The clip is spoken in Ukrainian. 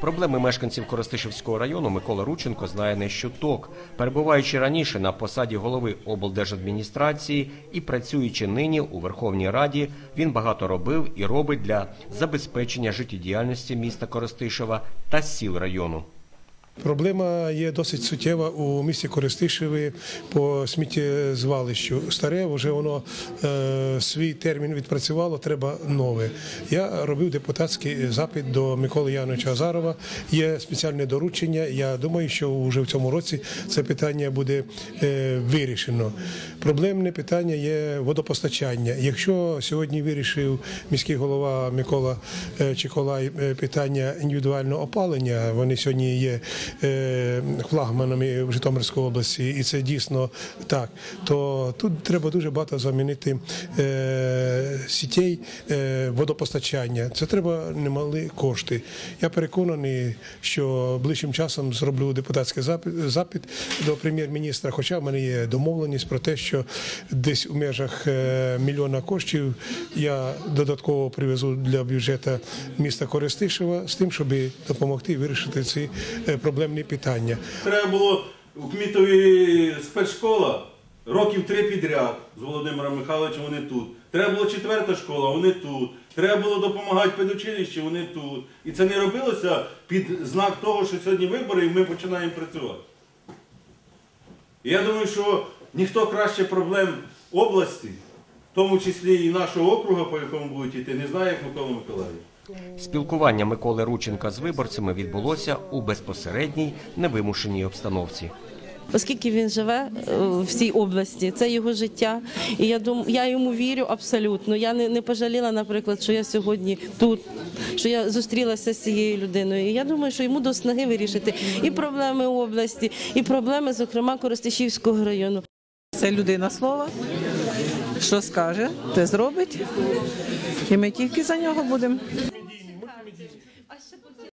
Проблеми мешканців Коростишівського району Микола Рученко знає не щуток. Перебуваючи раніше на посаді голови облдержадміністрації і працюючи нині у Верховній Раді, він багато робив і робить для забезпечення життєдіяльності міста Коростишева та сіл району. Проблема є досить суттєва у місті Користишеві по сміттєзвалищу. Старе вже воно е, свій термін відпрацювало, треба нове. Я робив депутатський запит до Миколи Яновича Азарова. Є спеціальне доручення. Я думаю, що вже в цьому році це питання буде е, вирішено. Проблемне питання є водопостачання. Якщо сьогодні вирішив міський голова Микола е, Чиколай е, питання індивідуального опалення, вони сьогодні є флагманами в Житомирській області, і це дійсно так. То тут треба дуже багато замінити е, сітей е, водопостачання. Це треба немалі кошти. Я переконаний, що ближчим часом зроблю депутатський запит, до прем'єр-міністра. Хоча в мене є домовленість про те, що десь у межах е, мільйона коштів я додатково привезу для бюджету міста Користишева з тим, щоб допомогти вирішити ці е, проблемні питання. Треба було у Кмітові спецшкола років три підряд з Володимиром Михайловичем, вони тут. Треба було четверта школа, вони тут. Треба було допомагати педучилищі, вони тут. І це не робилося під знак того, що сьогодні вибори і ми починаємо працювати. Я думаю, що ніхто краще проблем області, тому числі і нашого округу, по якому будуть йти, не знає, як Микола Миколаївич. Спілкування Миколи Рученка з виборцями відбулося у безпосередній невимушеній обстановці. Оскільки він живе е, в цій області, це його життя. І я дум, я йому вірю абсолютно. Я не, не пожаліла, наприклад, що я сьогодні тут, що я зустрілася з цією людиною. І я думаю, що йому до снаги вирішити і проблеми області, і проблеми, зокрема, Коростишівського району. Це людина слова. Що скаже, те зробить. І ми тільки за нього будемо.